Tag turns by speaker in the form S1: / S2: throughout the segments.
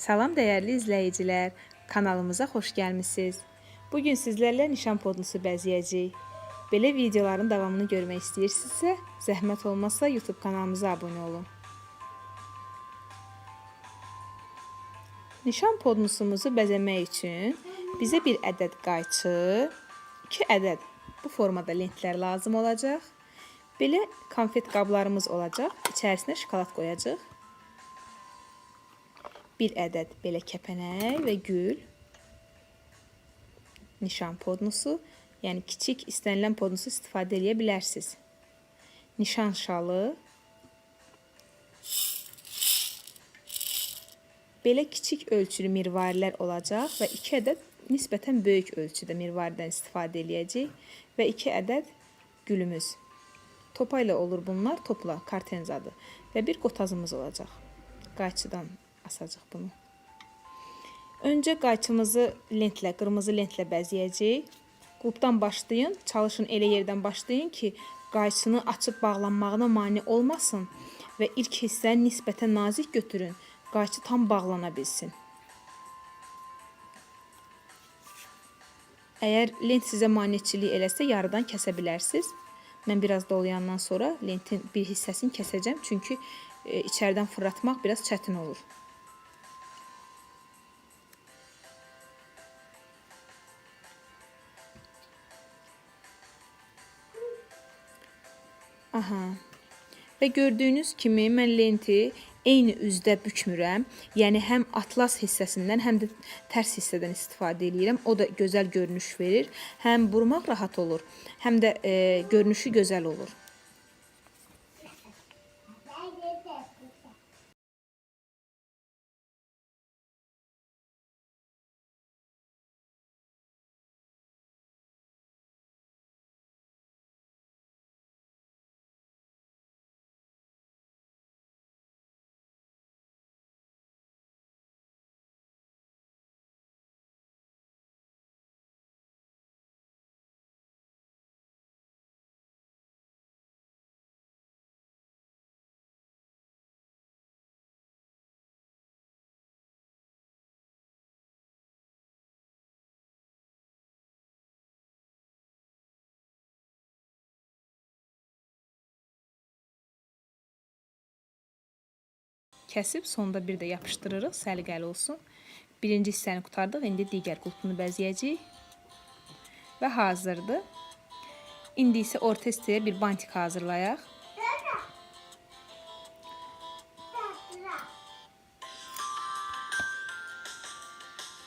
S1: Salam dəyərli izləyicilər, kanalımıza xoş gəlmisiniz. Bu gün nişan podlusu bəzəyəcəyik. Belə videoların davamını görmək istəyirsinizsə, zəhmət olmazsa YouTube kanalımıza abunə olun. Nişan podlusumuzu bəzəmək üçün bizə bir ədəd qayçı, 2 ədəd bu formada lentlər lazım olacaq. Belə konfet qablarımız olacaq. İçərisinə şokolad qoyacağıq. Bir ədəd belə kəpənək və gül. Nişan podnusu, yəni kiçik istənilən podnusu istifadə edə bilərsiniz. Nişan şalı. Belə kiçik ölçülü mirvarilər olacaq və 2 ədəd nisbətən böyük ölçüdə mirvaridən istifadə eləyəcəyik və 2 ədəd gülümüz. Topa ilə olur bunlar, topla kartenzadır və bir qotazımız olacaq. Qayçıdan asacaq bunu. Öncə qayçımızı lentlə, qırmızı lentlə bəzəyəcəyik. Qulpdan başlayın, çalışın elə yerdən başlayın ki, qayçını açıb bağlanmağına mane olmasın və ilk hissəni nisbətən nazik götürün. Qayçı tam bağlana bilsin. Əgər lent sizə maneçilik eləsə, yarıdan kəsə bilərsiniz. Mən biraz dolayandan sonra lentin bir hissəsini kəsəcəm, çünki e, içəridən fırlatmaq biraz çətin olur. Aha. Və gördüyünüz kimi mən lenti eyni üzdə bükmürəm. Yəni həm atlas hissəsindən, həm də tərs hissədən istifadə edirəm. O da gözəl görünüş verir. Həm burmaq rahat olur, həm də e, görünüşü gözəl olur. Kəsib sonda bir də yapışdırırıq, səliqəli olsun. Birinci hissəni qurtardıq, indi digər qulpunu bəzəyəcəyik və hazırdır. İndi isə orta hissəyə bir bantik hazırlayaq.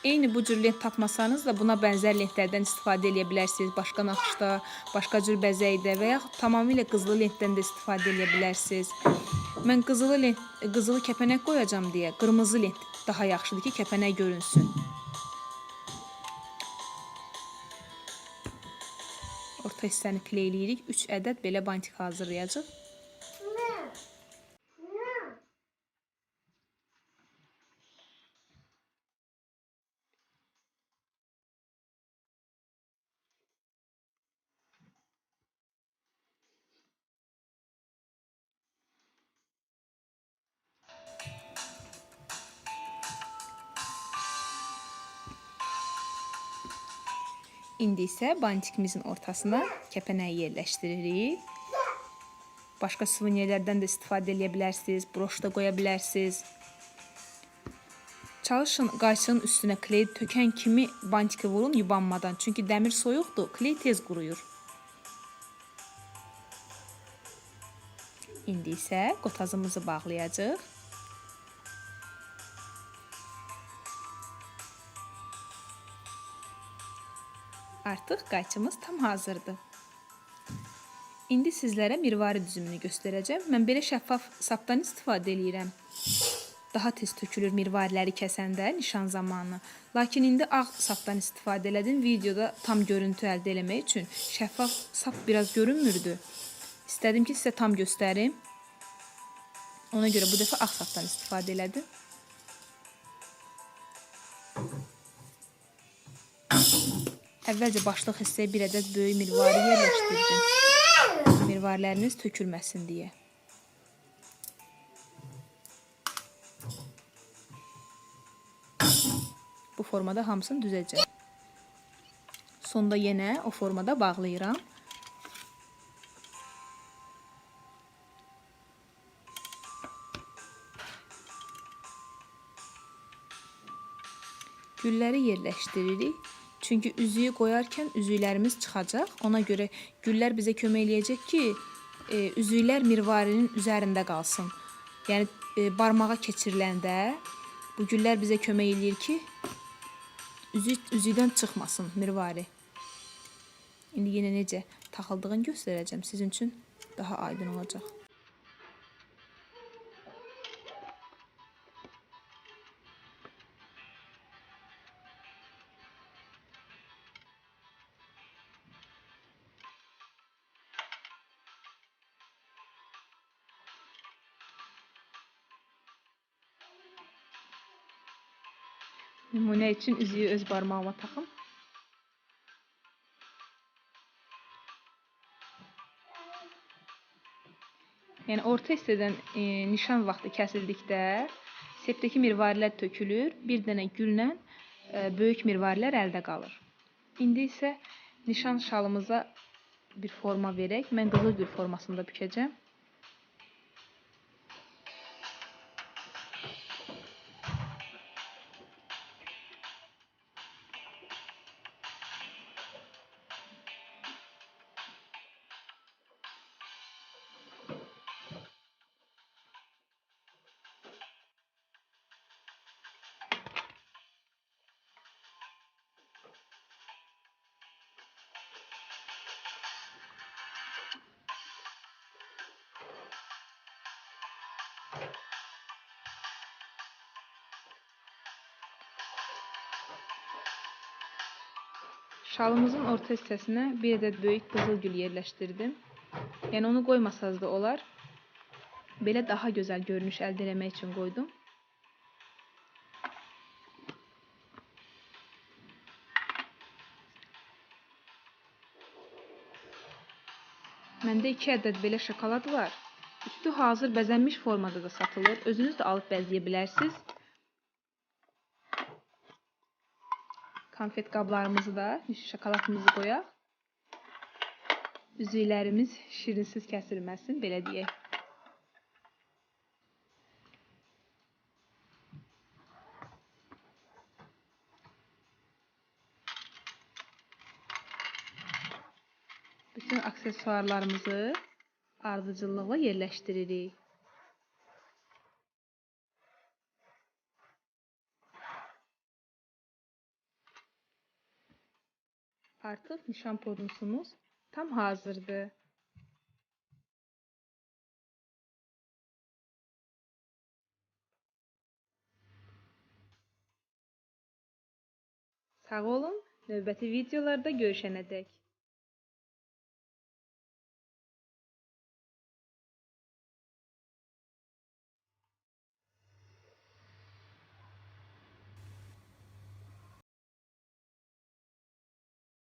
S1: Eyni bu cür lent tapmasanız da buna bənzər lentlərdən istifadə edə bilərsiniz. Başqa naxışda, başqa cür bəzəkdə və yaxud tamamilə qızılı lentdən də istifadə edə bilərsiniz. Mən qızılı lent, qızılı kəpənək qoyacağam deyə qırmızı lent daha yaxşıdır ki, kəpənək görünsün. Orta hissəni kleyləyirik. 3 ədəd belə bantik hazırlayacağıq. İndi isə bantikimizin ortasına kəpənəyi yerləşdiririk. Başqa suvenirlərdən də istifadə edə bilərsiniz, broş da qoya bilərsiniz. Çalışın qayçının üstünə kley tökən kimi bantiki vurun yubanmadan. Çünki dəmir soyuqdur, kley tez quruyur. İndi isə qotazımızı bağlayacağıq. Artıq qayçımız tam hazırdır. İndi sizlərə mirvari düzümünü göstərəcəm. Mən belə şəffaf sapdan istifadə edirəm. Daha tez tökülür mirvariləri kəsəndə nişan zamanı. Lakin indi ağ sapdan istifadə elədim. Videoda tam görüntü əldə eləmək üçün şəffaf sap biraz görünmürdü. İstədim ki, sizə tam göstərim. Ona görə bu dəfə ağ sapdan istifadə elədim. Əvvəlcə başlıq hissəyə bir ədəd böyük mirvari yerləşdirdim. Mirvariləriniz tökülməsin deyə. Bu formada hamısını düzəcəm. Sonda yenə o formada bağlayıram. Gülləri yerləşdiririk. Çünki üzüyü qoyarkən üzüklərimiz çıxacaq. Ona görə güllər bizə kömək eləyəcək ki, e, üzüklər mirvarinin üzərində qalsın. Yəni e, barmağa keçiriləndə bu güllər bizə kömək eləyir ki, üzük üzükdən çıxmasın mirvari. İndi yenə necə taxıldığını göstərəcəm sizin üçün daha aydın olacaq. Nümunə üçün üzüyü öz barmağıma taxım. Yəni orta hissədən e, nişan vaxtı kəsildikdə sepdəki mirvarilər tökülür, bir dənə güllə e, böyük mirvarilər əldə qalır. İndi isə nişan şalımıza bir forma verək. Mən qızıl gül formasında bükəcəm. Şalımızın orta hissəsinə bir ədəd böyük qızıl gül yerləşdirdim. Yəni onu qoymasaz da olar. Belə daha gözəl görünüş əldə etmək üçün qoydum. Məndə 2 ədəd belə şokolad var. Üstü hazır bəzənmiş formada da satılır. Özünüz də alıb bəzəyə bilərsiniz. Konfet qablarımızı da şokoladımızı qoyaq. Üzüklərimiz şirinsiz kəsilməsin, belə deyək. Bütün aksesuarlarımızı ardıcıllıqla yerləşdiririk. Artıq nişan pornosumuz tam hazırdır. Sağ olun. Növbəti videolarda görüşənədək.